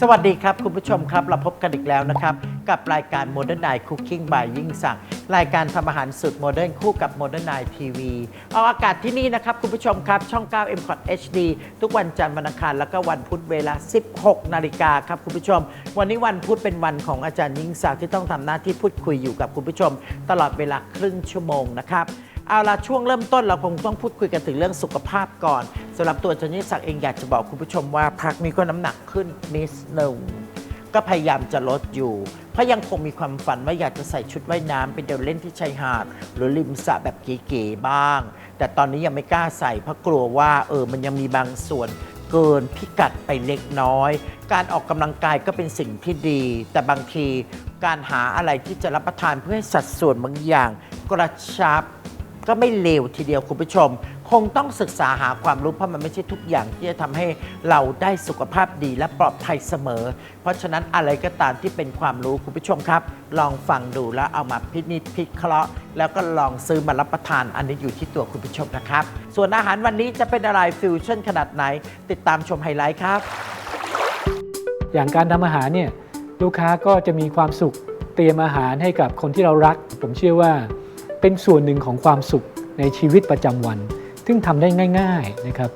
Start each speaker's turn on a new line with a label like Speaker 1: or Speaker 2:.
Speaker 1: สวัสดีครับ คุณผู้ชมครับ เราพบกันอีกแล้วนะครับ กับรายการ Modern Night Cooking by ยิ่งศักดิ์รายการทำอาหารสุดโมเดิร์นคู่กับ Modern Night TV ออกอากาศที่นี่นะครับ คุณผู้ชมครับ ช่อง 9 m c o t HD ทุกวันจันทร์วันอังคาร แล้วก็วันพุธเวลา 16 นาฬิกาครับ คุณผู้ชม วันนี้วันพุธเป็นวันของอาจารย์ยิ่งศักดิ์ที่ต้องทำหน้าที่พูดคุยอยู่กับคุณผู้ชม ตลอดเวลาครึ่งชั่วโมงนะครับ เอาละช่วงเริ่มต้นเราคงต้องพูดคุยกันถึงเรื่องสุขภาพก่อนสำหรับตัวอาจารย์ยิ่งศักดิ์เองอยากจะบอกคุณผู้ชมว่าพักนี้ก็น้ำหนักขึ้นนิดหนึ่งก็พยายามจะลดอยู่ เพราะยังคงมีความฝันว่าอยากจะใส่ชุดว่ายน้ำไปเดินเล่นที่ชายหาด หรือริมสระแบบเก๋ๆบ้าง แต่ตอนนี้ยังไม่กล้าใส่เพราะกลัวว่าเออมันยังมีบางส่วนเกินพิกัดไปเล็กน้อย การออกกำลังกายก็เป็นสิ่งที่ดี แต่บางทีการหาอะไรที่จะรับประทานเพื่อให้สัดส่วนบางอย่างกระชับ ก็ไม่เลวทีเดียวคุณผู้ชม คงต้องศึกษาหาความรู้เพราะมันไม่ใช่ทุกอย่างที่จะทำให้เราได้สุขภาพดีและปลอดภัยเสมอ เพราะฉะนั้นอะไรก็ตามที่เป็นความรู้คุณผู้ชมครับ ลองฟังดูแล้วเอามาพินิจพิเคราะห์ แล้วก็ลองซื้อมารับประทานอันนี้อยู่ที่ตัวคุณผู้ชมนะครับ ส่วนอาหารวันนี้จะเป็นอะไรฟิวชั่นขนาดไหน ติดตามชมไฮไลท์ครับ
Speaker 2: อย่างการทำอาหารเนี่ยลูกค้าก็จะมีความสุขเตรียมอาหารให้กับคนที่เรารัก ผมเชื่อว่า เป็นส่วนหนึ่งของความสุขในชีวิตประจำวัน ซึ่งทำได้ง่าย ๆนะครับ